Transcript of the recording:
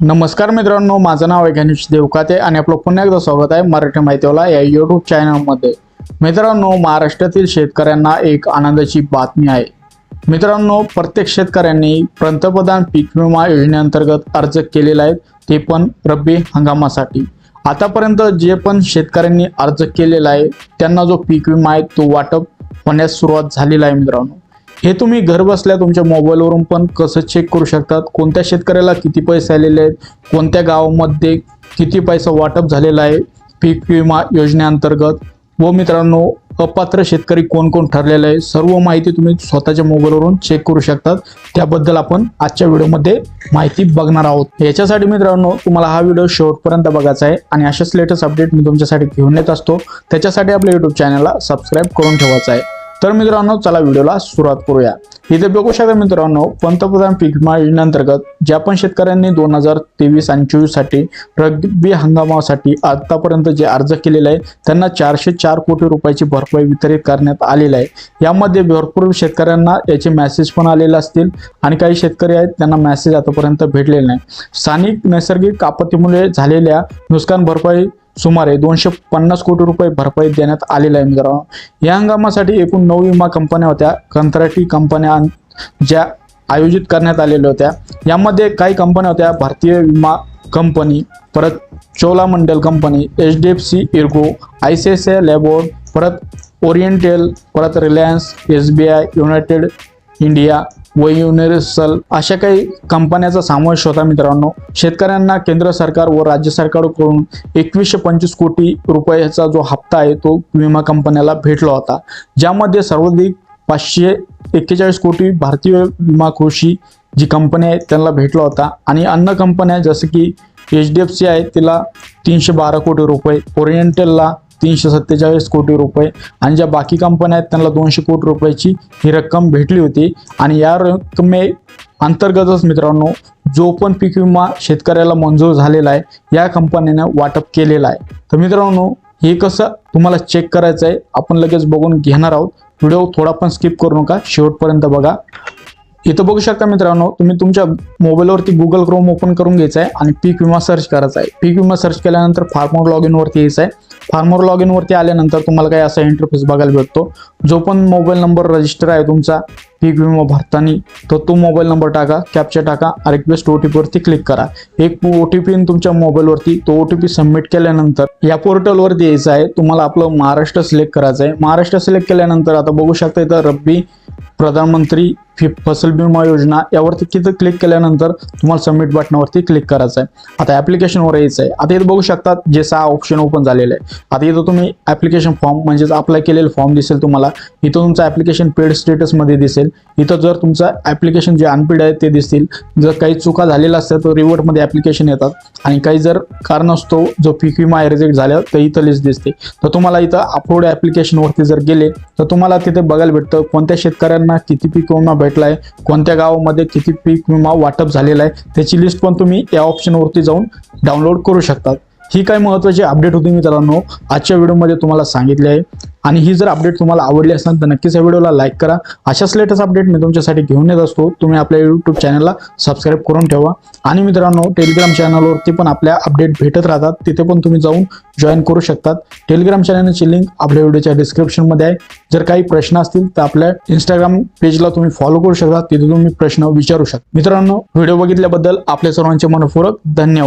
नमस्कार मित्रांनो माझं नाव आहे गणेश देवकाते आणि आपलं पुन्हा एकदा स्वागत आहे मराठी माहितीवाला या यूट्यूब चॅनलमध्ये मित्रांनो महाराष्ट्रातील शेतकऱ्यांना एक आनंदाची बातमी आहे. मित्रांनो प्रत्येक शेतकऱ्यांनी पंतप्रधान पीक विमा योजनेअंतर्गत अर्ज केलेला आहे ते पण रब्बी हंगामासाठी. आतापर्यंत जे पण शेतकऱ्यांनी अर्ज केलेला आहे त्यांना जो पीक विमा आहे तो वाटप होण्यास सुरुवात झालेला आहे मित्रांनो. हे तुम्ही घरबसल्या तुमच्या मोबाईलवरून पण कसं चेक करू शकतात? कोणत्या शेतकऱ्याला किती पैसे आलेले आहेत? कोणत्या गावामध्ये किती पैसा वाटप झालेला आहे? पीक विमा योजनेअंतर्गत. व मित्रांनो अपात्र शेतकरी कोण कोण ठरलेलं आहे? सर्व माहिती तुम्ही स्वतःच्या मोबाईलवरून चेक करू शकतात. त्याबद्दल आपण आजच्या व्हिडिओमध्ये माहिती बघणार आहोत. याच्यासाठी मित्रांनो तुम्हाला हा व्हिडिओ शेवटपर्यंत बघायचा आहे आणि अशाच लेटेस्ट अपडेट मी तुमच्यासाठी घेऊन येत असतो. त्याच्यासाठी आपल्या युट्यूब चॅनलला सबस्क्राईब करून ठेवायचं आहे. तर मित्रांनो चला व्हिडिओला सुरुवात करूया. इथे बघू शकता मित्रांनो पंतप्रधान पीक विमा योजनेअंतर्गत ज्या पण शेतकऱ्यांनी दोन हजार तेवीस आणि चोवीससाठी रब्बी हंगामासाठी आतापर्यंत जे अर्ज केलेले आहे त्यांना चारशे चार कोटी रुपयाची भरपाई वितरित करण्यात आलेली आहे. यामध्ये भरपूर शेतकऱ्यांना याचे मेसेज पण आलेले असतील आणि काही शेतकरी आहेत त्यांना मेसेज आतापर्यंत भेटलेले नाही. स्थानिक नैसर्गिक आपत्तीमुळे झालेल्या नुकसान भरपाई सुमारे दोनशे पन्नास कोटी रुपये भरपाई देण्यात आलेला आहे मित्रांनो. या हंगामासाठी एकूण नऊ विमा कंपन्या होत्या. कंत्राटी कंपन्या ज्या आयोजित करण्यात आलेल्या होत्या. यामध्ये काही कंपन्या होत्या. भारतीय विमा कंपनी परत Cholamandal company H D F C Ergo I C S I Lombard परत ओरिएंटल परत Reliance S B I United India व युनिव्हर्सल अशा काही कंपन्याचा समावेश होता मित्रांनो. शेतकऱ्यांना केंद्र सरकार व राज्य सरकारकडून एकवीसशे पंचवीस कोटी रुपयाचा जो हप्ता आहे तो विमा कंपन्याला भेटला होता. ज्यामध्ये सर्वाधिक पाचशे एक्केचाळीस कोटी भारतीय विमा कृषी जी कंपनी आहे त्यांना भेटला होता. आणि अन्य कंपन्या जसं की एच डी एफ सी आहे तिला तीनशे बारा कोटी रुपये. ओरिएंटलला तीनशे सत्तेचाळीस कोटी रुपये. आणि ज्या बाकी कंपन्या आहेत त्यांना दोनशे कोटी रुपयाची ही रक्कम भेटली होती. आणि या रक्कमे अंतर्गतच मित्रांनो जो पण पीक विमा शेतकऱ्याला मंजूर झालेला आहे या कंपनीनं वाटप केलेला आहे. तर मित्रांनो हे कसं तुम्हाला चेक करायचं आहे आपण लगेच बघून घेणार आहोत. व्हिडिओ थोडा पण स्किप करू नका शेवटपर्यंत बघा. इथं बघू शकता मित्रांनो तुम्ही तुमच्या मोबाईलवरती गुगल क्रोम ओपन करून घ्यायचा आहे आणि पीक विमा सर्च करायचा आहे. पीक विमा सर्च केल्यानंतर फार्मर लॉग इनवरती यायचं आहे. फार्मर लॉग इनवरती आल्यानंतर तुम्हाला काही असा इंटरफेस बघायला भेटतो. जो पण मोबाईल नंबर रजिस्टर आहे तुमचा पीक विमा भरताना तर तो मोबाईल नंबर टाका कॅप्चर टाका रिक्वेस्ट ओ टी पीवरती क्लिक करा. एक ओ टी पी तुमच्या मोबाईलवरती तो ओ टी पी सबमिट केल्यानंतर या पोर्टलवरती यायचं आहे. तुम्हाला आपलं महाराष्ट्र सिलेक्ट करायचं आहे. महाराष्ट्र सिलेक्ट केल्यानंतर आता बघू शकता इथं रब्बी प्रधानमंत्री फि फसल विमा योजना यावरती तिथं क्लिक केल्यानंतर तुम्हाला सबमिट बटनावरती क्लिक करायचं आहे आता ॲप्लिकेशनवर यायचं आहे आता इथं बघू शकतात जे सहा ऑप्शन ओपन झालेले आहे आता इथं तुम्ही ॲप्लिकेशन फॉर्म म्हणजेच अप्लाय केलेलं फॉर्म दिसेल तुम्हाला. इथं तुमचं ॲप्लिकेशन पेड स्टेटसमध्ये दिसेल. इथं जर तुमचं ॲप्लिकेशन जे अनपेड आहे ते दिसतील. जर काही चुका झालेल्या असतात तर रिवर्टमध्ये ॲप्लिकेशन येतात. आणि काही जर कारण असतो जो पीक विमा रिजेक्ट झाला तर इथं लिस्ट दिसते. तर तुम्हाला इथं अपलोड ॲप्लिकेशनवरती जर गेले तर तुम्हाला तिथे बघायला भेटतं कोणत्या शेतकऱ्यांना किती पीक विमा भेटलाय. कोणत्या गावामध्ये किती पीक विमा वाटप झालेला आहे त्याची लिस्ट पण तुम्ही या ऑप्शनवरती जाऊन डाउनलोड करू शकतात. ही काही महत्त्वाची अपडेट होती मित्रांनो? आजच्या व्हिडिओमध्ये तुम्हाला सांगितले आहे. आणि ही जर अपडेट तुम्हाला आवडली असेल तर नक्कीच या व्हिडिओला लाईक करा. अशाच लेटेस्ट अपडेट मी तुमच्यासाठी घेऊन येत असतो. तुम्ही आपल्या यूट्यूब चॅनलला सबस्क्राईब करून ठेवा. आणि मित्रांनो टेलिग्राम चॅनलवरती पण आपल्या अपडेट भेटत राहतात. तिथे पण तुम्ही जाऊन जॉईन करू शकतात. टेलिग्राम चॅनलची लिंक आपल्या व्हिडिओच्या डिस्क्रिप्शनमध्ये आहे. जर काही प्रश्न असतील तर आपल्या इंस्टाग्राम पेजला तुम्ही फॉलो करू शकता. तिथे तुम्ही प्रश्न विचारू शकता. मित्रांनो व्हिडिओ बघितल्याबद्दल आपल्या सर्वांचे मनपूर्वक धन्यवाद.